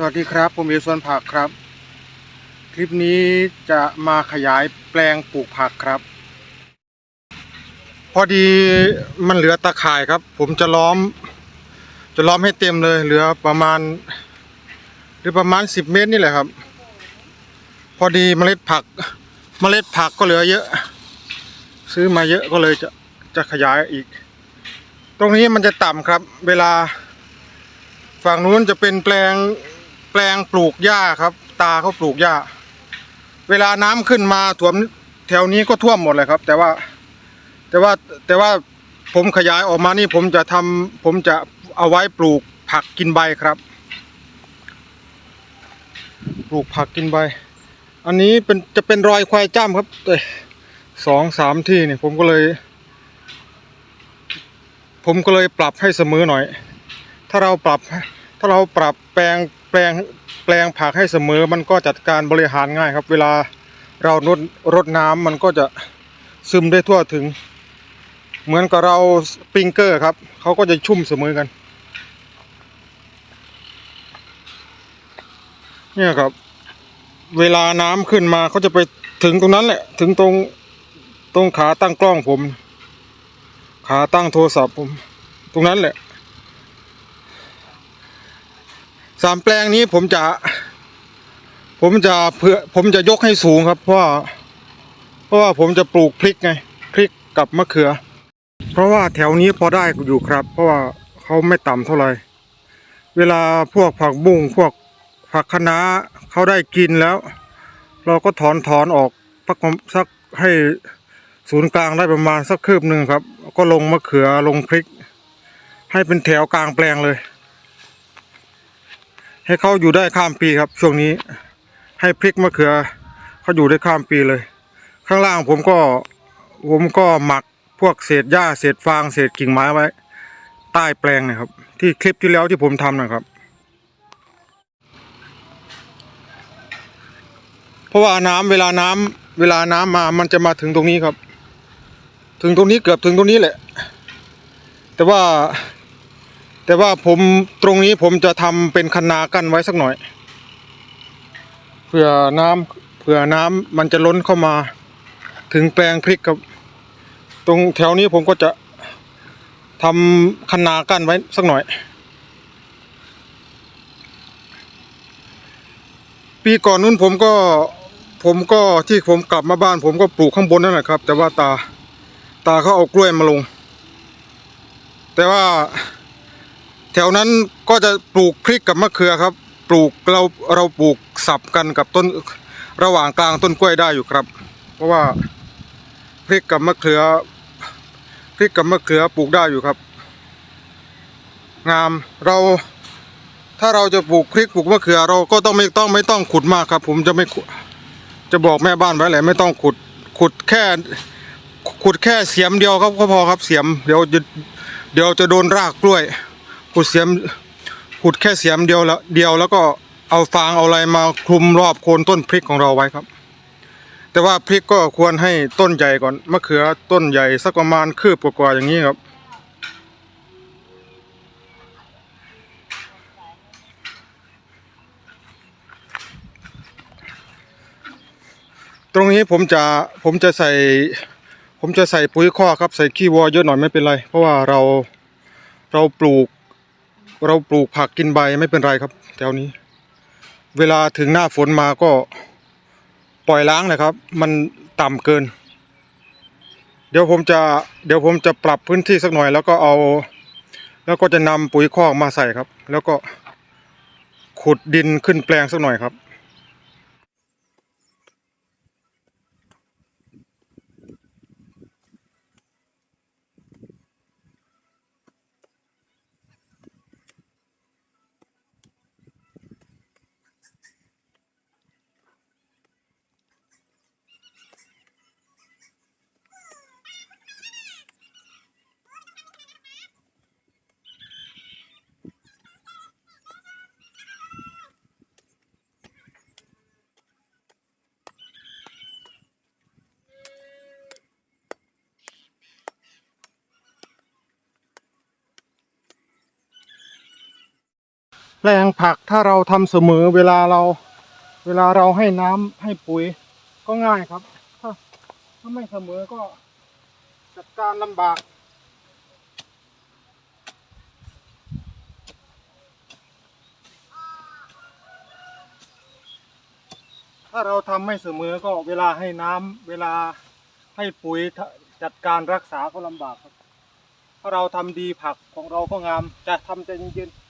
สวัสดีครับ ผมเอสวนผักครับ คลิปนี้จะมาขยายแปลงปลูกผักครับ พอดีมันเหลือตะข่ายครับ ผมจะล้อม จะล้อมให้เต็มเลย เหลือประมาณ หรือประมาณสิบเมตรนี่แหละครับ พอดีเมล็ดผัก เมล็ดผักก็เหลือเยอะ ซื้อมาเยอะก็เลยจะจะขยายอีก ตรงนี้มันจะต่ำครับ เวลาฝั่งนู้นจะเป็นแปลง ลงปลูกหญ้าครับ ตาเขาปลูกหญ้า เวลาน้ำขึ้นมาท่วมแถวนี้ก็ท่วมหมดเลยครับ แต่ว่า แต่ว่าแต่ว่าผมขยายออกมานี่ผมจะทำผมจะเอาไว้ปลูกผักกินใบครับ ปลูกผักกินใบ อันนี้เป็นจะเป็นรอยควายจ้ำครับสองสามที่เนี่ยผมก็เลย ผมก็เลยปรับให้เสมอหน่อย ถ้าเราปรับถ้าเราปรับแปลง ลงแปลงผักให้เสมอมันก็จัดการบริหารง่ายครับ เวลาเรารดรดน้ำมันก็จะซึมได้ทั่วถึง เหมือนกับเราสปริงเกอร์ครับเขาก็จะชุ่มเสมอกัน เนี่ยครับ เวลาน้ำขึ้นมาเขาจะไปถึงตรงนั้นแหละ ถึงตรงตรงขาตั้งกล้องผม ขาตั้งโทรศัพท์ผม ตรงนั้นแหละ สามแปลงนี้ผมจะ ผมจะเพื่อผมจะยกให้สูงครับ เพราะว่าเพราะว่าผมจะปลูกพริกไงพริกกับมะเขือ เพราะว่าแถวนี้พอได้อยู่ครับ เพราะว่าเขาไม่ต่ำเท่าไหร่เวลาพวกผักบุ้งพวกผักคะน้าเขาได้กินแล้ว เราก็ถอนถอนออกสักสักให้ศูนย์กลางได้ประมาณสักคืบหนึ่งครับ ก็ลงมะเขือลงพริก ให้เป็นแถวกลางแปลงเลย ให้เขาอยู่ได้ข้ามปีครับ ช่วงนี้ ให้พริกมะเขือเขาอยู่ได้ข้ามปีเลย ข้างล่างผมก็ผมก็หมักพวกเศษหญ้าเศษฟางเศษกิ่งไม้ไว้ ใต้แปลงนะครับ ที่คลิปที่แล้วที่ผมทำนะครับ เพราะว่าน้ำเวลาน้ำเวลาน้ำมามันจะมาถึงตรงนี้ครับ ถึงตรงนี้เกือบถึงตรงนี้แหละ แต่ว่า แต่ว่าผมตรงนี้ผมจะทำเป็นคันนากั้นไว้สักหน่อย เผื่อน้ำเผื่อน้ำมันจะล้นเข้ามา ถึงแปลงพริกครับ ตรงแถวนี้ผมก็จะทำคันนากั้นไว้สักหน่อย ปีก่อนนู้นผมก็ผมก็ที่ผมกลับมาบ้าน ผมก็ปลูกข้างบนนั่นแหละครับ แต่ว่าตาตาเขาเอากล้วยมาลง แต่ว่า ถวนั้นก็จะปลูกพริกกับมะเขือครับ ปลูกเราเราปลูกสับกันกับต้นระหว่างกลางต้นกล้วยได้อยู่ครับ เพราะว่าพริกกับมะเขือพริกกับมะเขือปลูกได้อยู่ครับ งามเราถ้าเราจะปลูกพริกปลูกมะเขือเราก็ต้องไม่ต้องไม่ต้องขุดมากครับ ผมจะไม่จะบอกแม่บ้านไว้แหละไม่ต้องขุดขุดแค่ ขุดแค่เสียมเดียวครับก็พอครับเสียมเดี๋ยวจะเดี๋ยวจะโดนรากกล้วย ขุดเสียมขุดแค่เสียมเดียวแล้วเดียวแล้วก็เอาฟางเอาอะไรมาคลุมรอบโคนต้นพริกของเราไว้ครับ แต่ว่าพริกก็ควรให้ต้นใหญ่ก่อนมะเขือต้นใหญ่สักประมาณคืบกว่าๆอย่างนี้ครับตรงนี้ผมจะผมจะใส่ ผมจะใส่ปุ๋ยคอกครับ ใส่ขี้วัวเยอะหน่อยไม่เป็นไร เพราะว่าเราเราปลูก เราปลูกผักกินใบไม่เป็นไรครับ แถวนี้ เวลาถึงหน้าฝนมาก็ปล่อยล้างนะครับ มันต่ำเกิน เดี๋ยวผมจะเดี๋ยวผมจะปรับพื้นที่สักหน่อย แล้วก็เอา แล้วก็จะนำปุ๋ยคอกมาใส่ครับ แล้วก็ขุดดินขึ้นแปลงสักหน่อยครับ แปลงผักถ้าเราทำเสมอเวลาเรา เวลาเราให้น้ำให้ปุ๋ยก็ง่ายครับ ถ้าถ้าไม่เสมอก็จัดการลำบาก ถ้าเราทำไม่เสมอก็เวลาให้น้ำเวลาให้ปุ๋ยจัดการรักษาก็ลำบากครับ ถ้าเราทำดีผักของเราก็งามจะทำใจเย็นๆ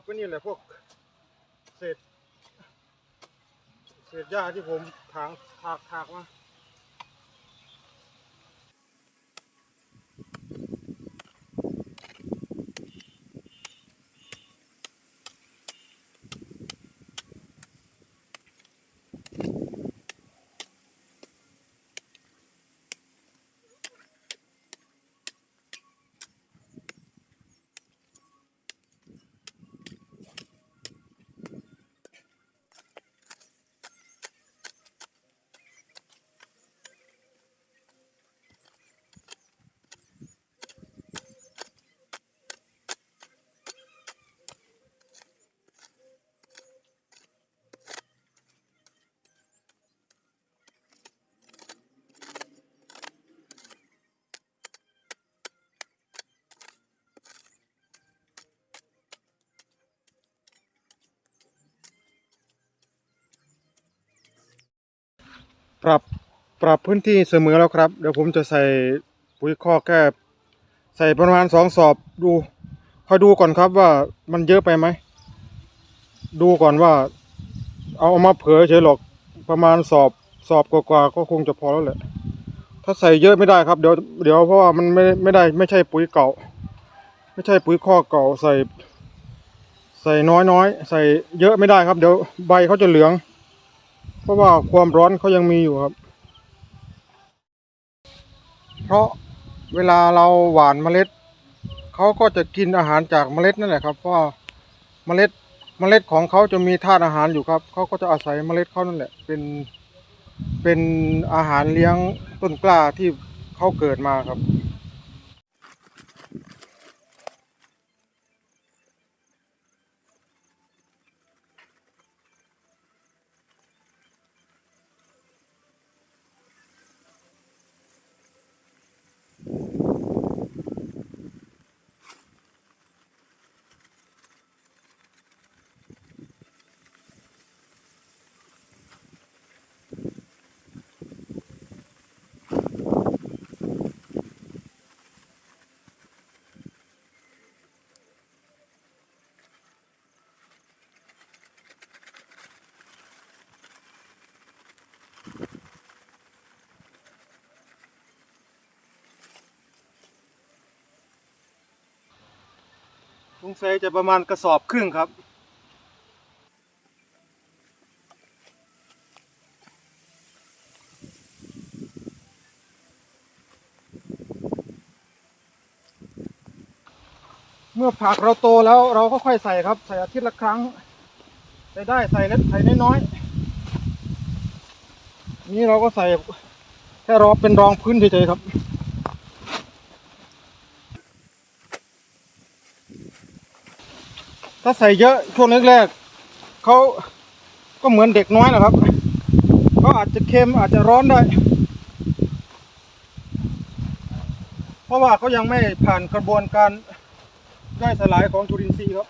นี่จะเอากบไปนี่แหละพวกเศษเศษหญ้าที่ผมถางถากถากมา ปรับปรับพื้นที่เสมอแล้วครับ เดี๋ยวผมจะใส่ปุ๋ยคอกแค่ใส่ประมาณสองสอบดูคอยดูก่อนครับว่ามันเยอะไปไหม ดูก่อนว่า เอาเอามาเผยเฉยหรอกประมาณสอบสอบกว่าๆก็คงจะพอแล้วแหละ ถ้าใส่เยอะไม่ได้ครับเดี๋ยวเดี๋ยวเพราะว่ามันไม่ไม่ได้ไม่ใช่ปุ๋ยเก่า ไม่ใช่ปุ๋ยคอกเก่าใส่ ใส่น้อยน้อยๆใส่เยอะไม่ได้ครับ เดี๋ยวใบเขาจะเหลือง เพราะว่าความร้อนเขายังมีอยู่ครับ เพราะเวลาเราหว่านเมล็ดเขาก็จะกินอาหารจากเมล็ดนั่นแหละครับเพราะเมล็ดเมล็ดของเขาจะมีธาตุอาหารอยู่ครับเขาก็จะอาศัยเมล็ดเขานั่นแหละเป็นเป็นอาหารเลี้ยงต้นกล้าที่เขาเกิดมาครับ งเซจะประมาณกระสอบครึ่งครับ เมื่อผักเราโตแล้วเราก็ค่อยใส่ครับ ใส่อาทิตย์ละครั้ง ใส่ได้ใส่เล็กใส่น้อยๆนี่เราก็ใส่แค่รอเป็นรองพื้นเฉยๆครับ ถ้าใส่เยอะช่วงแรกๆเขาก็เหมือนเด็กน้อยนะครับเขาอาจจะเค็มอาจจะร้อนได้ เพราะว่าเขายังไม่ผ่านกระบวนการย่อยสลายของจุลินทรีย์ครับ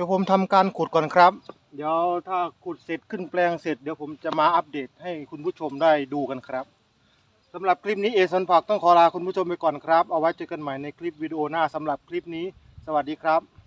ดี๋ยวผมทำการขุดก่อนครับ เดี๋ยวถ้าขุดเสร็จขึ้นแปลงเสร็จเดี๋ยวผมจะมาอัปเดตให้คุณผู้ชมได้ดูกันครับสำหรับคลิปนี้เอสันผักต้องขอลาคุณผู้ชมไปก่อนครับ เอาไว้เจอกันใหม่ในคลิปวิดีโอหน้าสำหรับคลิปนี้ สวัสดีครับ